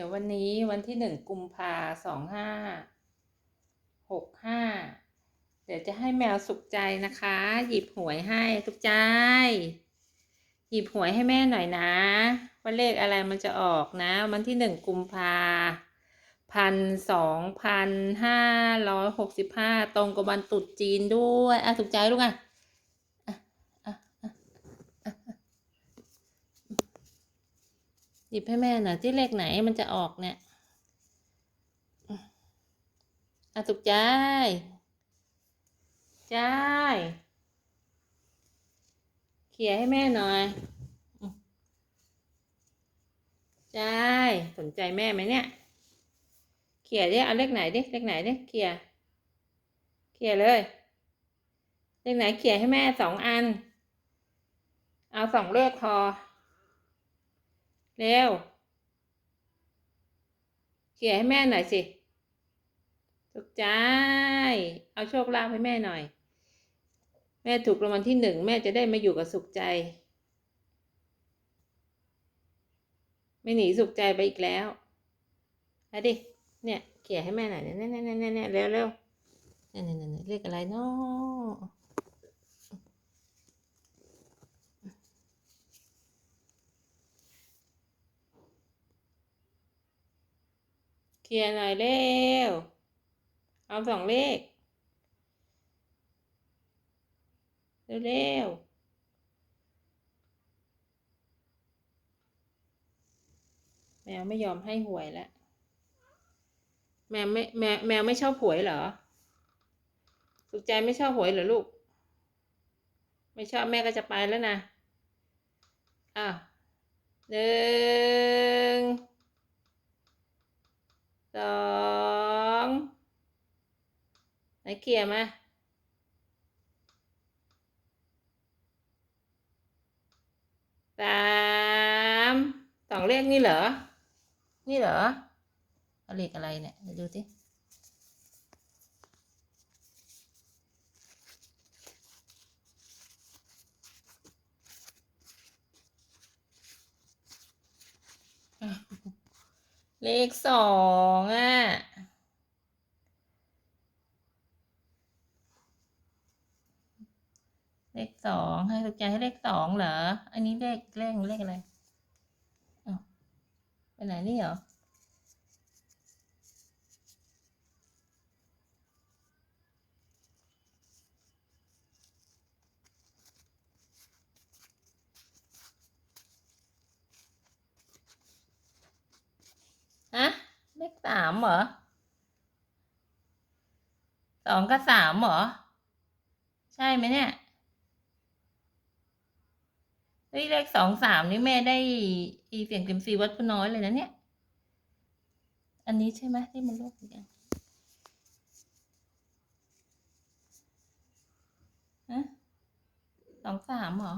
ดี๋ยววันนี้วันที่หนึ่งกุมภาสองห้าหกห้าเดี๋ยวจะให้แมวสุขใจนะคะ หยิบหวยให้ทุกใจ หยิบหวยให้แม่หน่อยนะ ว่าเลขอะไรมันจะออกนะ วันที่หนึ่งกุมภาพันสองพันห้าร้อยหกสิบห้าตรงกับวันตรุษจีนด้วยอะสุขใจลูกอะอะอะอะอะ หยิบให้แม่หน่อยที่เลขไหนมันจะออกเนี่ยอะสุขใจใจเขี่ยให้แม่หน่อยใจสนใจแม่ไหมเนี่ยเขี่ยดิเอาเลขไหนดิเลขไหนดิเขี่ยเขี่ยเลยเลขไหนเขี่ยให้แม่สองอัน เอาสองเลขพอ เร็วเขี่ยให้แม่หน่อยสิสุขใจ เอาโชคลาภให้แม่หน่อย แม่ถูกรางวัลที่หนึ่งแม่จะได้มาอยู่กับสุขใจ ไม่หนีสุขใจไปอีกแล้วอาดิ เนี่ยเขี่ยให้แม่หน่อยเนี่ยเนี่ยเนี่ยเนี่ยเนี่ยเร็วเร็วเนี่ยเนี่ยเนี่ยเรียกอะไรเนาะ เขี่ยหน่อยเร็ว เอาสองเลข เร็วเร็วแมวไม่ยอมให้หวยแล้วแมวไม่แมวแมวไม่ชอบหวยเหรอ สุขใจไม่ชอบหวยเหรอลูก ไม่ชอบแม่ก็จะไปแล้วนะ อ้าวหนึ่งสอง ไหนเขี่ยมาสามสองเลขนี่เหรอ นี่เหรอเอาเลขอะไรเนี่ยเดี๋ยวดูสิเลขสองอะ เลขสองให้ถูกใจให้เลขสองเหรอ อันนี้เลขเลขเลขอะไรอ้าวไปไหนนี่เหรอฮะเลขสามเหรอสองกับสามเหรอ ใช่ไหมเนี่ย เฮ้ยเลขสองสามนี่แม่ได้อีเสียงเต็มซีวัดพน้อยเลยนะเนี่ย อันนี้ใช่ไหมที่มันลบอีกอันฮะสองสามเหรอ